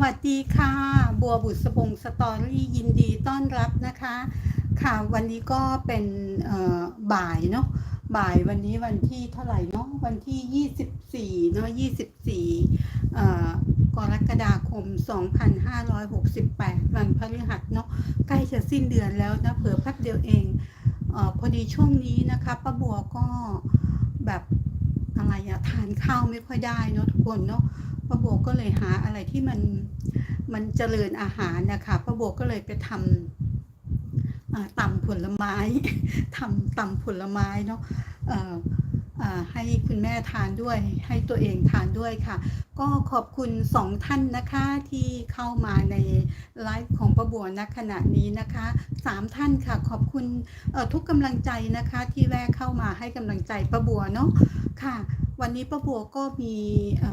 สวัสดีค่ะ บัวบุษบงสตอรี่ยินดีต้อนรับนะคะ ค่ะวันนี้ก็เป็นบ่ายเนาะบ่ายวันนี้วันที่เท่าไหร่เนาะวันที่ 24เนาะ24เอ่กรกฎาคม 2568 วันพฤหัสเนาะใกล้จะสิ้นเดือนแล้วนะเผื่อแป๊บเดียวเองเออพอดีช่วงนี้นะคะป้าบัวก็แบบอะไรอะทานข้าวไม่ค่อยได้เนาะทุกคนเนาะ ป้าโบก็เลยหาอะไรที่มันมันเจริญอาหารนะคะป้าโบก็เลยไปทำตำผลไม้ทำตำผลไม้เนาะให้คุณแม่ทานด้วย ให้ตัวเองทานด้วยค่ะ ก็ขอบคุณสองท่านนะคะที่เข้ามาในไลฟ์ของป้าบัวณขณะนี้นะคะสามท่านค่ะ ขอบคุณทุกกำลังใจนะคะที่แวะเข้ามาให้กำลังใจป้าบัวเนาะค่ะ วันนี้ป้าบัวก็มีอ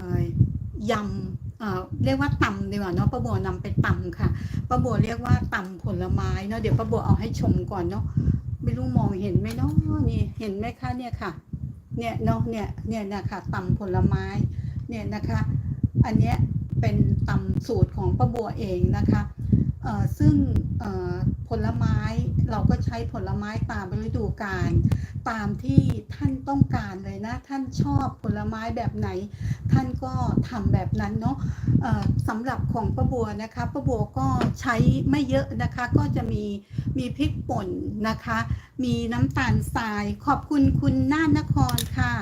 ยำเอ่อเรียกว่าตำดีกว่าเนาะป้าบัวนำไปตำค่ะป้าบัวเรียกว่าตำผลไม้เนาะเดี๋ยวป้าบัวเอาให้ชมก่อนเนาะไม่รู้มองเห็นไหมเนาะนี่เห็นไหมคะเนี่ยค่ะ เนี่ยเนาะเนี่ยเนี่ยนะคะตำผลไม้เนี่ยนะคะ อันเนี้ยเป็นตำสูตรของป้าบัวเองนะคะ ซึ่งผลไม้เราก็ใช้ผลไม้ตามฤดูกาลตามที่ท่านต้องการเลยนะ ท่านชอบผลไม้แบบไหน ท่านก็ทำแบบนั้นเนาะสำหรับของป้าบัวนะคะป้าบัวก็ใช้ไม่เยอะนะคะก็จะมีมีพริกป่นนะคะ มีน้ำตาลทราย ขอบคุณคุณน่านนครค่ะ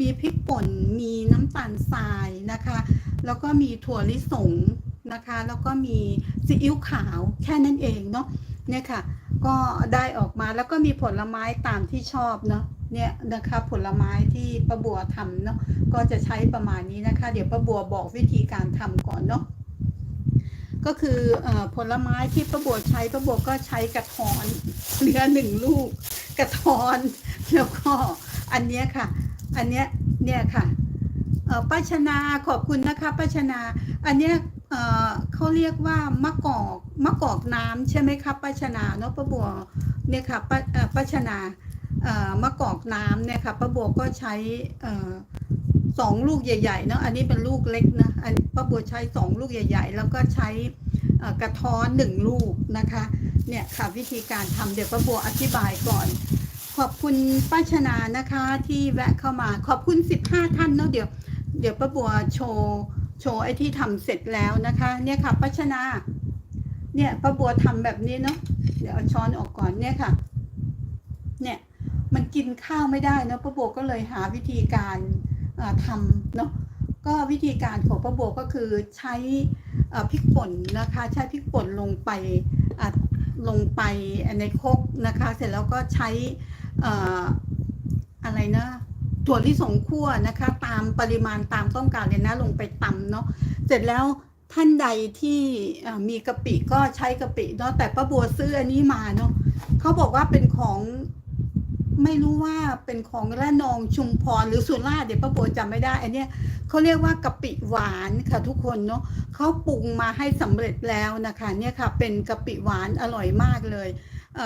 มีพริกป่นมีน้ำตาลทรายนะคะ แล้วก็มีถั่วลิสง นะคะ แล้วก็มีซีอิ๊วขาวแค่นั้นเองเนาะเนี่ยค่ะ ก็ได้ออกมาแล้วก็มีผลไม้ตามที่ชอบเนาะเนี่ยนะคะผลไม้ที่ป้าบัวทำเนาะก็จะใช้ประมาณนี้นะคะ เดี๋ยวป้าบัวบอกวิธีการทำก่อนเนาะก็คืออผลไม้ที่ป้าบัวใช้ป้าบัวก็ใช้กระท้อนเหลือหนึ่งลูก กระท้อนแล้วก็อันเนี้ยค่ะ อันเนี้ยเนี่ยค่ะป้าชนาขอบคุณนะคะป้าชนา อันเนี้ย เขาเรียกว่ามะกอกมะกอกน้ำใช่ไหมคะป้าชนาเนาะป้าบัวเนี่ยค่ะป้าป้าชนามะกอกน้ำเนี่ยค่ะป้าบัวก็ใช้สองลูกใหญ่ๆเนาะอันนี้เป็นลูกเล็กนะอันป้าบัวใช้สองลูกใหญ่ ๆ แล้วก็ใช้กระท้อนหนึ่งลูกนะคะเนี่ยค่ะวิธีการทำเดี๋ยวป้าบัวอธิบายก่อน ขอบคุณป้าชนานะคะที่แวะเข้ามาขอบคุณ 15 ท่านเนาะเดี๋ยวเดี๋ยวป้าบัวโชว์ โชว์ไอ้ที่ทำเสร็จแล้วนะคะ เนี่ยค่ะป้าชนา เนี่ยป้าบัวทำแบบนี้เนาะเดี๋ยวเอาช้อนออกก่อนเนี่ยค่ะ เนี่ยมันกินข้าวไม่ได้เนาะป้าบัวก็เลยหาวิธีการทำเนาะก็วิธีการของป้าบัวก็คือใช้พริกป่นนะคะ ใช้พริกป่นลงไปอะลงไปในครกนะคะ เสร็จแล้วก็ใช้อ่ออะไรนะ ถั่วลิสงคั่วนะคะ ตามปริมาณตามต้องการเลยนะลงไปตำเนาะเสร็จแล้วท่านใดที่มีกะปิก็ใช้กะปิเนาะแต่ป้าบัวซื้ออันนี้มาเนาะเขาบอกว่าเป็นของไม่รู้ว่าเป็นของระนองชุมพรหรือสุราษฎร์เดี๋ยวป้าบัวจำไม่ได้ อันเนี้ยเขาเรียกว่ากะปิหวานค่ะทุกคนเนาะเขาปรุงมาให้สำเร็จแล้วนะคะ เนี่ยค่ะ เป็นกะปิหวานอร่อยมากเลย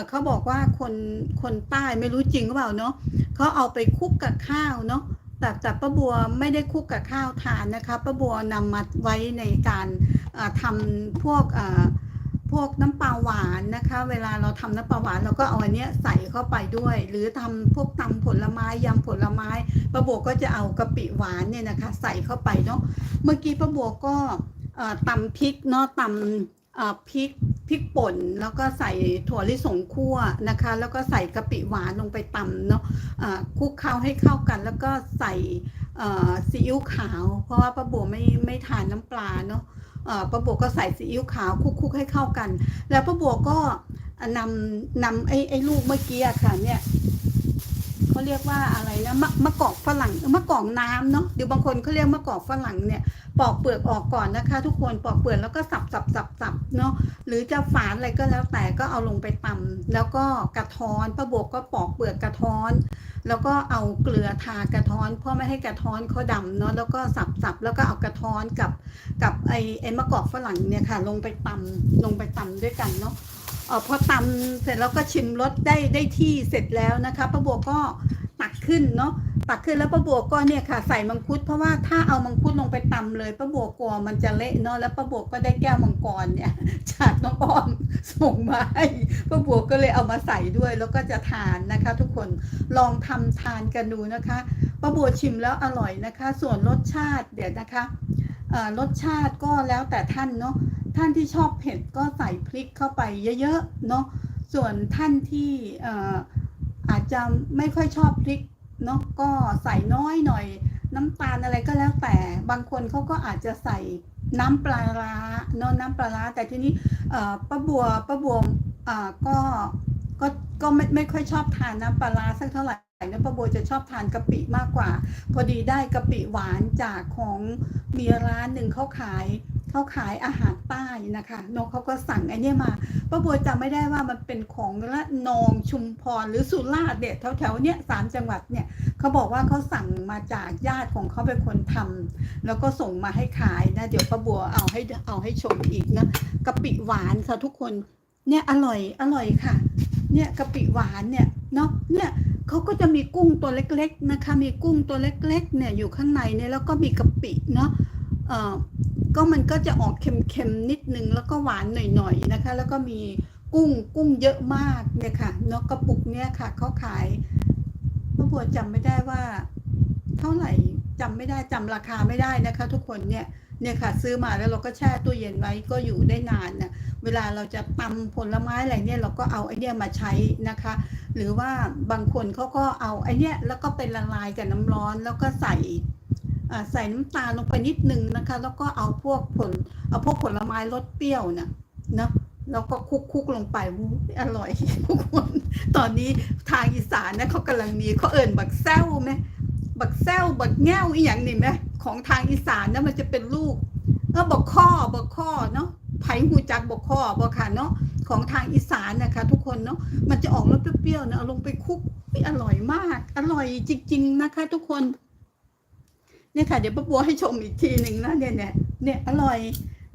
เขาบอกว่าคนคนใต้ไม่รู้จริงหรือเปล่าเนาะเขาเอาไปคุกกับข้าวเนาะแต่แต่ป้าบัวไม่ได้คุกกับข้าวทานนะคะป้าบัวนำมาไว้ในการเอ่อทำพวกเอ่อพวกน้ำปลาหวานนะคะ เวลาเราทำน้ำปลาหวานเราก็เอาอันเนี้ยใส่เข้าไปด้วย หรือทำพวกตำผลไม้ยำผลไม้ป้าบัวก็จะเอากะปิหวานเนี่ยนะคะ ใส่เข้าไปเนาะเมื่อกี้ป้าบัวก็เอ่อตำพริกเนาะตำพริก พริกป่นแล้วก็ใส่ถั่วลิสงคั่วนะคะ แล้วก็ใส่กะปิหวานลงไปตำเนาะอ่าคลุกเคล้าให้เข้ากัน แล้วก็ใส่ซีอิ๊วขาว เพราะว่าป้าบัวไม่ไม่ทานน้ำปลาเนาะป้าบัวก็ใส่ซีอิ๊วขาวคลุกๆให้เข้ากัน แล้วป้าบัวก็นำนำไอ้ไอ้ลูกเมื่อกี้ค่ะเนี่ยเขาเรียกว่าอะไรนะมะมะกอกฝรั่งมะกอกน้ำเนาะเดี๋ยวบางคนเขาเรียกมะกอกฝรั่งเนี่ย ปอกเปลือกออกก่อนนะคะ ทุกคนปอกเปลือกแล้วก็สับสับสับสับเนาะหรือจะฝานอะไรก็แล้วแต่ก็เอาลงไปตำแล้วก็กระท้อนป้าบวกก็ปอกเปลือกกระท้อน แล้วก็เอาเกลือทากระท้อนเพื่อไม่ให้กระท้อนเขาดำเนาะแล้วก็สับสับแล้วก็เอากระท้อนกับกับไอไอมะกอกฝรั่งเนี่ยค่ะ ลงไปตำลงไปตำด้วยกันเนาะเออพอตำเสร็จแล้วก็ชิมรสได้ได้ที่เสร็จแล้วนะคะป้าบัวก็ตักขึ้นเนาะ ตักขึ้นแล้วป้าบัวก็เนี่ยค่ะใส่มังคุดเพราะว่าถ้าเอามังคุดลงไปตำเลยป้าบัวกลัวมันจะเละเนาะแล้วป้าบัวก็ได้แก้วมังกรเนี่ยจากน้องอ้อมส่งมาให้ป้าบัวก็เลยเอามาใส่ด้วยแล้วก็จะทานนะคะ ทุกคนลองทำทานกันดูนะคะป้าบัวชิมแล้วอร่อยนะคะ ส่วนรสชาติเดี๋ยวนะคะรสชาติก็แล้วแต่ท่านเนาะท่านที่ชอบเผ็ดก็ใส่พริกเข้าไปเยอะๆเนาะส่วนท่านที่อาจจะไม่ค่อยชอบพริก เนาะก็ใส่น้อยหน่อย น้ำตาลอะไรก็แล้วแต่บางคนเขาก็อาจจะใส่น้ำปลาร้าเนาะน้ำปลาร้าแต่ทีนี้เอ่อป้าบัวป้าบัวอ่าก็ก็ก็ไม่ไม่ค่อยชอบทานน้ำปลาร้าสักเท่าไหร่นะป้าบัวจะชอบทานกะปิมากกว่า พอดีได้กะปิหวานจากของมีร้านหนึ่งเขาขาย เขาขายอาหารใต้นะคะนกเขาก็สั่งไอ้นี่มาป้าบัวจำไม่ได้ว่ามันเป็นของละนองชุมพรหรือสุราษฎร์เนี่ยแถวๆเนี้ยสามจังหวัดเนี่ยเขาบอกว่าเขาสั่งมาจากญาติของเขาเป็นคนทำแล้วก็ส่งมาให้ขายนะเดี๋ยวป้าบัวเอาให้เอาให้ชมอีกนะกะปิหวานค่ะทุกคนเนี่ยอร่อยอร่อยค่ะ เนี่ยกะปิหวานเนี่ยเนาะเนี่ยเขาก็จะมีกุ้งตัวเล็ก ๆนะคะ มีกุ้งตัวเล็ก ๆ เนี่ยอยู่ข้างในเนี่ยแล้วก็มีกะปิเนาะเอ่อ ก็มันก็จะออกเค็มๆนิดนึงแล้วก็หวานหน่อยๆนะคะ แล้วก็มีกุ้งกุ้งเยอะมากเนี่ยค่ะเนาะกระปุกเนี่ยค่ะเขาขายป้าบัวจำไม่ได้ว่า เท่าไหร่จำไม่ได้จำราคาไม่ได้นะคะ ทุกคนเนี่ยเนี่ยค่ะ ซื้อมาแล้วเราก็แช่ตู้เย็นไว้ก็อยู่ได้นานนะเวลาเราจะตำผลไม้อะไรเนี่ยเราก็เอาไอเนี่ยมาใช้นะคะ หรือว่าบางคนเขาก็เอาไอเนี่ยแล้วก็เป็นละลายกับน้ำร้อนแล้วก็ใส่ ใส่น้ำตาลลงไปนิดนึงนะคะ แล้วก็เอาพวกผล เอาพวกผลไม้รสเปรี้ยวน่ะเนาะแล้วก็คลุกคุกลงไปวู้อร่อยทุกคนตอนนี้ทางอีสานนะเขากำลังมีเขาเอิ่นบักแซวไหมบักแซวบักแง่วอีหยังนี่ไหมของทางอีสานนะมันจะเป็นลูกเออบักข้อบักข้อเนาะไผ่หูจักบักข้อบักค่ะเนาะของทางอีสานนะคะ ทุกคนเนาะมันจะออกรสเปรี้ยวๆนะลงไปคลุกอร่อยมาก อร่อยจริง ๆ นะคะ ทุกคน เนี่ยค่ะเดี๋ยวป้าบัวให้ชมอีกทีหนึ่งนะเนี่ยเนี่ยเนี่ยอร่อย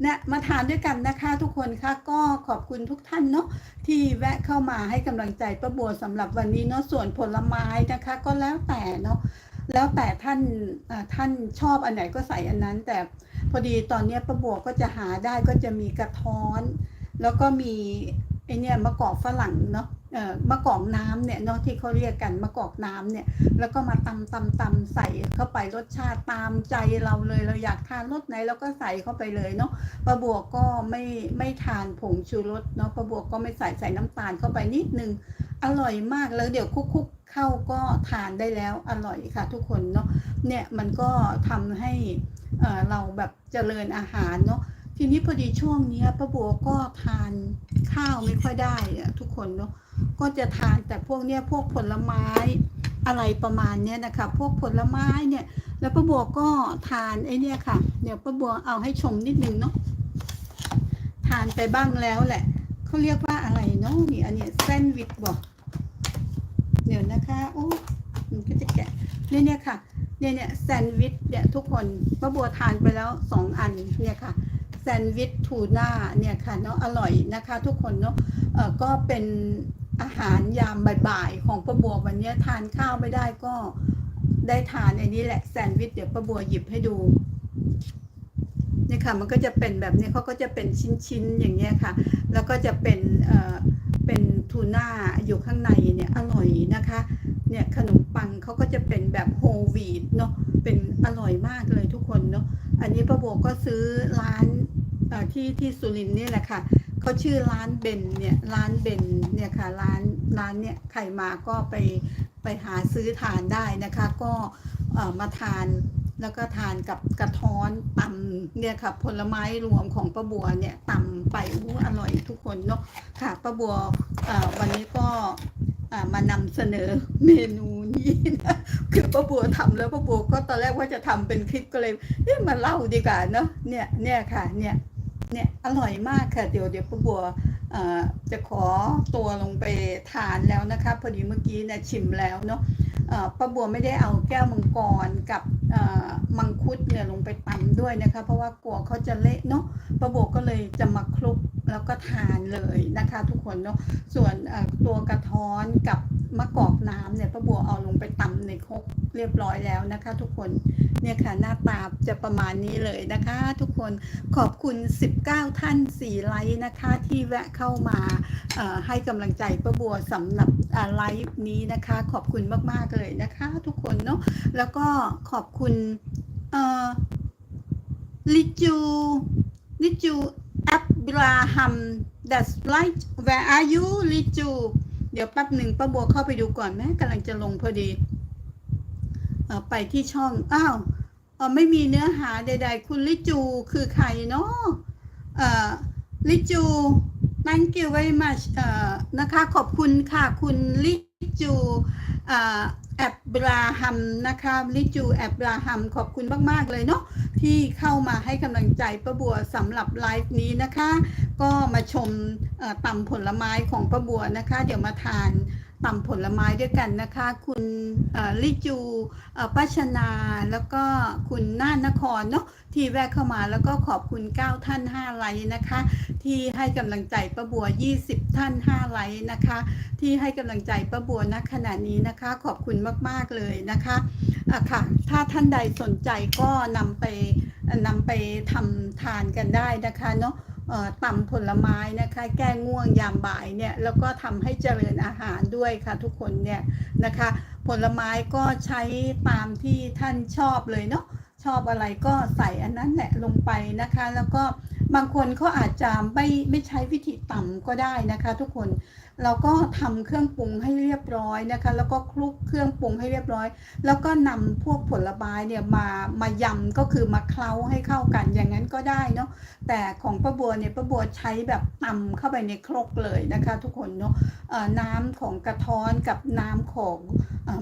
นะมาทานด้วยกันนะคะทุกคนค่ะก็ขอบคุณทุกท่านเนาะที่แวะเข้ามาให้กำลังใจป้าบัวสำหรับวันนี้เนาะส่วนผลไม้นะคะ ก็แล้วแต่เนาะแล้วแต่ท่านท่านชอบอันไหนก็ใส่อันนั้น แต่พอดีตอนเนี้ยป้าบัวก็จะหาได้ก็จะมีกระท้อน แล้วก็มีไอเนี่ยมะกอกฝรั่งเนาะ มะกอกน้ำเนี่ยเนาะที่เขาเรียกกันมะกอกน้ำเนี่ยแล้วก็มาตำตำตำใส่เข้าไปรสชาติตามใจเราเลยเราอยากทานรสไหนเราก็ใส่เข้าไปเลยเนาะป้าบัวก็ไม่ไม่ทานผงชูรสเนาะป้าบัวก็ไม่ใส่ใส่น้ำตาลเข้าไปนิดนึงอร่อยมากแล้วเดี๋ยวคุกๆเข้าก็ทานได้แล้วอร่อยค่ะทุกคนเนาะเนี่ยมันก็ทำให้เราแบบเจริญอาหารเนาะ ทีนี้พอดีช่วงเนี้ยป้าบัวก็ทานข้าวไม่ค่อยได้อะทุกคนเนาะก็จะทานแต่พวกเนี้ยพวกผลไม้อะไรประมาณเนี้ยนะคะพวกผลไม้เนี่ยแล้วป้าบัวก็ทานไอ้เนี่ยค่ะ เดี๋ยวป้าบัวเอาให้ชมนิดนึงเนาะทานไปบ้างแล้วแหละเขาเรียกว่าอะไรเนาะนี่อันเนี้ยแซนด์วิชบอกเดี๋ยวนะคะโอ้มันก็จะแกะเนี่ยเนี่ยค่ะเนี่ยเนี่ยแซนด์วิชเนี่ยทุกคนป้าบัวทานไปแล้วสองอันเนี่ยค่ะ แซนด์วิชทูน่าเนี่ยค่ะเนาะอร่อยนะคะทุกคนเนาะก็เป็นอาหารยามบ่ายๆของป้าบัววันเนี้ยทานข้าวไม่ได้ก็ได้ทานอ้นี้แหละแซนด์วิชเดี๋ยวป้าบัวหยิบให้ดูเนี่ยค่ะมันก็จะเป็นแบบนี้เขาก็จะเป็นชิ้นๆอย่างเงี้ยค่ะ แล้วก็จะเป็นเอ่อเป็นทูน่าอยู่ข้างในเนี่ยอร่อยนะคะเนี่ยขนมปังเขาก็จะเป็นแบบโฮลวีดเนาะเป็นอร่อยมากเลยทุกคนเนาะอันนี้ป้าบัวก็ซื้อร้าน ที่ที่สุรินนี่แหละค่ะเขาชื่อร้านเบนเนี่ยร้านเบนเนี่ยค่ะร้านร้านเนี่ยใครมาก็ไปไปหาซื้อทานได้นะคะ ก็เอ่อมาทานแล้วก็ทานกับกระท้อนตำเนี่ยค่ะผลไม้รวมของป้าบัวเนี่ยตำไปอู้อร่อยทุกคนเนาะค่ะป้าบัววันนี้ก็มานำเสนอเมนูนี้นะคือป้าบัวทำแล้วป้าบัวก็ตอนแรกว่าจะทำเป็นคลิปก็เลยเอ๊ะมาเล่าดีกว่าเนาะเนี่ยเนี่ยค่ะเนี่ย เนี่ยอร่อยมากค่ะ เดี๋ยวเดี๋ยวป้าบัวจะขอตัวลงไปทานแล้วนะคะพอดีเมื่อกี้นี่ยชิมแล้วเนาะป้าบัวไม่ได้เอาแก้วมังกรกับมังคุดเนี่ยลงไปตำด้วยนะคะ เพราะว่ากลัวเขาจะเละเนาะป้าบัวก็เลยจะมาคลุกแล้วก็ทานเลยนะคะ ทุกคนเนาะส่วนตัวกระท้อนกับ มะกอกน้ำเนี่ยป้าบัวเอาลงไปตำในครกเรียบร้อยแล้วนะคะ ทุกคนเนี่ยค่ะหน้าตาจะประมาณนี้เลยนะคะ ทุกคนขอบคุณ 19 ท่าน4ไลค์นะคะ ที่แวะเข้ามาให้กำลังใจป้าบัวสำหรับไลฟ์นี้นะคะ ขอบคุณมากๆเลยนะคะ ทุกคนเนาะแล้วก็ขอบคุณลิจูลิจูอับราฮัม that's right where are you ลิจู เดี๋ยวแป๊บหนึ่งป้าบัวเข้าไปดูก่อนแม่กำลังจะลงพอดีอไปที่ช่องอ้าวไม่มีเนื้อหาใด ๆ คุณลิจูคือใครเนาะลิจู thank you very much นะคะขอบคุณค่ะคุณลิจู แอบราฮัมนะคะลิจูแอบราฮัมขอบคุณมาก ๆ เลยเนาะที่เข้ามาให้กำลังใจประบัวสำหรับไลฟ์นี้นะคะ ก็มาชมตำผลไม้ของประบัวนะคะ เดี๋ยวมาทาน ตำผลไม้ด้วยกันนะคะ คุณลิจูป้าชนา แล้วก็คุณน่านนครเนาะที่แวะเข้ามาแล้วก็ขอบคุณ 9 ท่าน 5 ไลค์นะคะ ที่ให้กำลังใจป้าบัว 20 ท่าน 5 ไลค์นะคะ ที่ให้กำลังใจป้าบัวณขณะนี้นะคะ ขอบคุณมาก ๆ เลยนะคะอะค่ะ ถ้าท่านใดสนใจก็นำไปนำไปทำทานกันได้นะคะเนาะ ตำผลไม้นะคะ แก้ง่วงยามบ่ายเนี่ยแล้วก็ทำให้เจริญอาหารด้วยค่ะทุกคนเนี่ยนะคะ ผลไม้ก็ใช้ตามที่ท่านชอบเลยเนาะชอบอะไรก็ใส่อันนั้นแหละลงไปนะคะ แล้วก็บางคนเขาอาจจะไม่ไม่ใช้วิธีต่ำก็ได้นะคะ ทุกคนเราก็ทำเครื่องปรุงให้เรียบร้อยนะคะ แล้วก็คลุกเครื่องปรุงให้เรียบร้อย แล้วก็นำพวกผลไม้เนี่ยมามายำก็คือมาเคล้าให้เข้ากันอย่างนั้นก็ได้เนาะแต่ของป้าบัวเนี่ยป้าบัวใช้แบบตำเข้าไปในครกเลยนะคะ ทุกคนเนาะน้ำของกระท้อนกับน้ำของ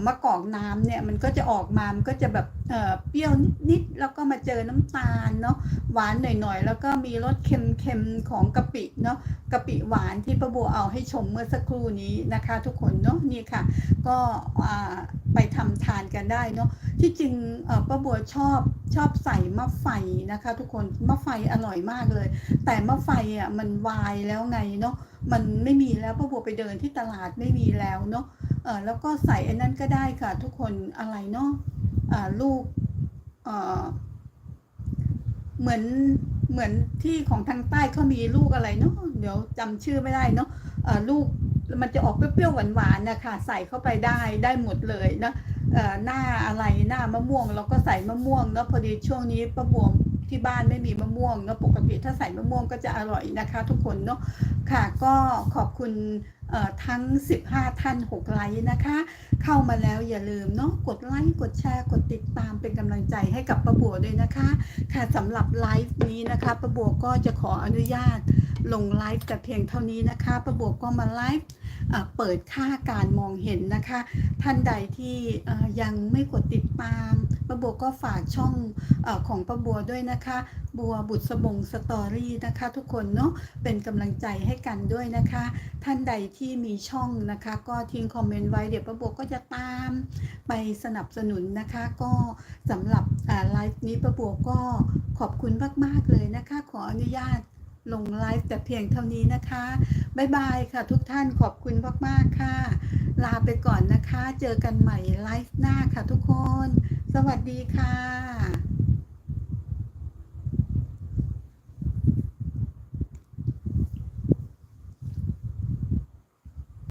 มะกอกน้ำเนี่ยมันก็จะออกมา มันก็จะแบบเอ่อเปรี้ยวนิดๆแล้วก็มาเจอน้ำตาลเนาะหวานหน่อยๆ แล้วก็มีรสเค็มๆของกะปิเนาะกะปิหวานที่ป้าบัวเอาให้ชมเมื่อสักครู่นี้นะคะทุกคนเนาะนี่ค่ะ ก็ไปทำทานกันได้เนาะที่จริงป้าบัวชอบชอบใส่มะไฟนะคะ ทุกคนมะไฟอร่อยมากเลย แต่มะไฟอะมันวายแล้วไงเนาะมันไม่มีแล้วป้าบัวไปเดินที่ตลาดไม่มีแล้วเนาะเออแล้วก็ใส่อันนั้นก็ได้ค่ะ ทุกคนอะไรเนาะอ่าลูกเออเหมือนเหมือนที่ของทางใต้เขามีลูกอะไรเนาะเดี๋ยวจำชื่อไม่ได้เนาะ ลูกมันจะออกเปรี้ยวๆหวานๆนะคะใส่เข้าไปได้ได้หมดเลยนะหน้าอะไรหน้ามะม่วงเราก็ใส่มะม่วงเนาะพอดีช่วงนี้ป้าบวมที่บ้านไม่มีมะม่วงเนาะปกติถ้าใส่มะม่วงก็จะอร่อยนะคะ ทุกคนเนาะค่ะก็ขอบคุณ ทั้ง 15 ท่าน 6 ไลค์นะคะ เข้ามาแล้วอย่าลืมเนาะกดไลค์กดแชร์กดติดตามเป็นกำลังใจให้กับป้าบัวด้วยนะคะ ค่ะสำหรับไลฟ์นี้นะคะป้าบัวก็จะขออนุญาตลงไลฟ์แต่เพียงเท่านี้นะคะป้าบัวก็มาไลฟ์เปิดค่าการมองเห็นนะคะ ท่านใดที่ยังไม่กดติดตาม ป้าบัวก็ฝากช่องอของป้าบัวด้วยนะคะ บัวบุตรสบงสตอรี่นะคะ ทุกคนเนาะเป็นกำลังใจให้กันด้วยนะคะ ท่านใดที่มีช่องนะคะ ก็ทิ้งคอมเมนต์ไว้เดี๋ยวป้าบัวก็จะตามไปสนับสนุนนะคะ ก็สำหรับไลฟ์นี้ป้าบัวก็ขอบคุณมาก ๆ เลยนะคะ ขออนุญาตลงไลฟ์แต่เพียงเท่านี้นะคะ บ๊ายบายค่ะทุกท่านขอบคุณมาก ๆ ค่ะ ลาไปก่อนนะคะ เจอกันใหม่ไลฟ์หน้าค่ะทุกคน สวัสดีค่ะ